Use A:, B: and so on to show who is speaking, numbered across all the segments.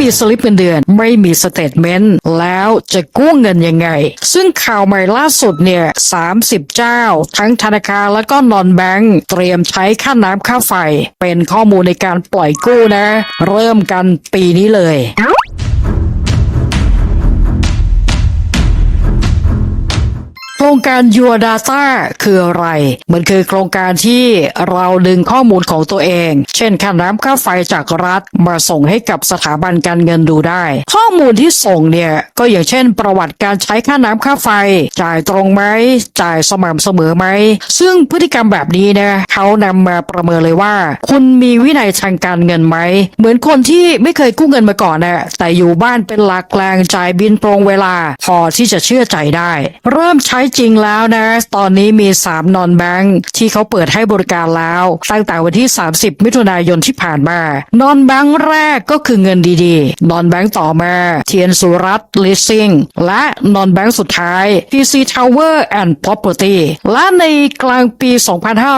A: มีสลิปเงินเดือน ไม่มีสเตทเมนต์แล้วจะกู้เงินยังไง ซึ่งข่าวใหม่ล่าสุดเนี่ย 30 เจ้า ทั้งธนาคารและก็นอนแบงก์เตรียมใช้ค่าน้ำค่าไฟ เป็นข้อมูลในการปล่อยกู้นะ เริ่มกันปีนี้เลย รงการ Your Data คืออะไร มันคือโครงการที่เราดึงข้อมูลของตัวเอง เช่นค่าน้ำค่าไฟจากรัฐ มาส่งให้กับสถาบันการเงินดูได้ ข้อมูลที่ส่งเนี่ยก็อย่างเช่น ประวัติการใช้ค่าน้ำค่าไฟ จ่ายตรงไหมจ่ายสม่ำเสมอไหม ซึ่งพฤติกรรมแบบนี้นะเขานำมาประเมินเลยว่า คุณมีวินัยทางการเงินไหม เหมือนคนที่ไม่เคยกู้เงินมาก่อนนะแต่อยู่บ้านเป็นหลักแรงจ่ายบินตรงเวลา พอที่จะเชื่อใจได้ เริ่มใช้จริงแล้วนะ ตอนนี้มี 3 นอนแบงค์ที่เขาเปิดให้บริการแล้ว ตั้งแต่วันที่ 30 มิถุนายนที่ผ่านมา นอนแบงค์แรกก็คือเงินดีๆ นอนแบงค์ต่อมาเทียนสุรัตน์ลิสซิ่งและนอนแบงค์สุดท้าย PC Tower and Property และในกลางปี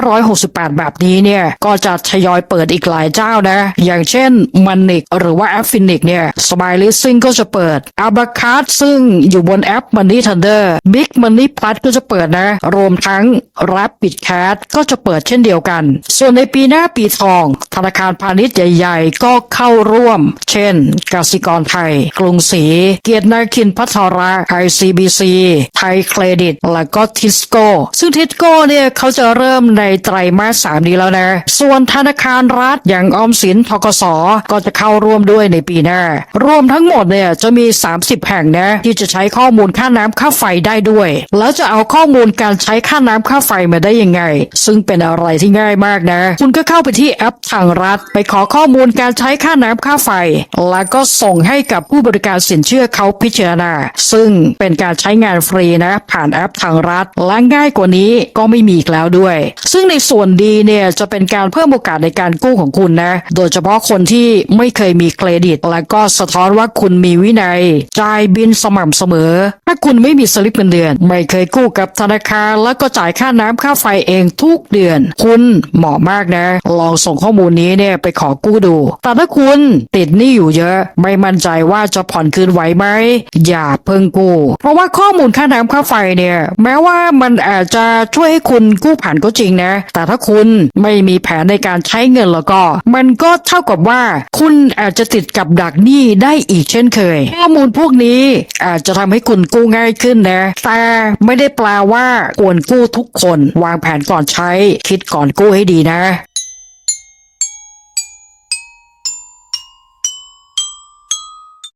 A: 2568 แบบนี้เนี่ย ก็จะทยอยเปิดอีกหลายเจ้านะ อย่างเช่นมันนิกหรือว่าแอฟฟินิกเนี่ยสมายลิสซิ่งก็จะเปิดอาบาคา d ซึ่งอยู่บนแอป Money Thunder Big Money Plus ก็ก็จะเปิดนะ รวมทั้ง Rapid Cash ก็จะเปิดเช่นเดียวกัน ส่วนในปีหน้าปีทอง ธนาคารพาณิชย์ใหญ่ ๆ ก็เข้าร่วม เช่นกสิกรไทย กรุงศรีเกียรตินาคินพัทระไทย CBC ไทยเครดิต และก็ทิสโก้ ซึ่งทิสโก้เนี่ยเขาจะเริ่มในไตรมาสสามนี้แล้วนะ ส่วนธนาคารรัฐอย่างออมสินทกสก็จะเข้าร่วมด้วยในปีหน้า รวมทั้งหมดเนี่ยจะมี 30 แห่งนะ ที่จะใช้ข้อมูลค่าน้ำค่าไฟได้ด้วย แล้วจะะเอาข้อมูลการใช้ค่าน้ำค่าไฟมาได้ยังไง ซึ่งเป็นอะไรที่ง่ายมากนะ คุณก็เข้าไปที่แอปทางรัฐ ไปขอข้อมูลการใช้ค่าน้ำค่าไฟ แล้วก็ส่งให้กับผู้บริการสินเชื่อเขาพิจารณา ซึ่งเป็นการใช้งานฟรีนะ ผ่านแอปทางรัฐ และง่ายกว่านี้ก็ไม่มีอีกแล้วด้วย ซึ่งในส่วนดีเนี่ยจะเป็นการเพิ่มโอกาสในการกู้ของคุณนะ โดยเฉพาะคนที่ไม่เคยมีเครดิต และก็สะท้อนว่าคุณมีวินัยจ่ายบินสม่ำเสมอ ถ้าคุณไม่มีสลิปเงินเดือน ไม่เคยกู้กับธนาคาร แล้วก็จ่ายค่าน้ำค่าไฟเองทุกเดือน คุณเหมาะมากนะ ลองส่งข้อมูลนี้เนี่ยไปขอกู้ดู แต่ถ้าคุณติดหนี้อยู่เยอะ ไม่มั่นใจว่าจะผ่อนคืนไหวไหมอย่าเพิ่งกู้ เพราะว่าข้อมูลค่าน้ำค่าไฟเนี่ยแม้ว่ามันอาจจะช่วยให้คุณกู้ผ่านก็จริงนะ แต่ถ้าคุณไม่มีแผนในการใช้เงินแล้วก็ มันก็เท่ากับว่า คุณอาจจะติดกับดักหนี้ได้อีกเช่นเคย ข้อมูลพวกนี้อาจจะทำให้คุณกู้ง่ายขึ้นนะ แต่ไม่ไม่ได้แปลว่าควรกู้ทุกคน วางแผนก่อนใช้ คิดก่อนกู้ให้ดีนะ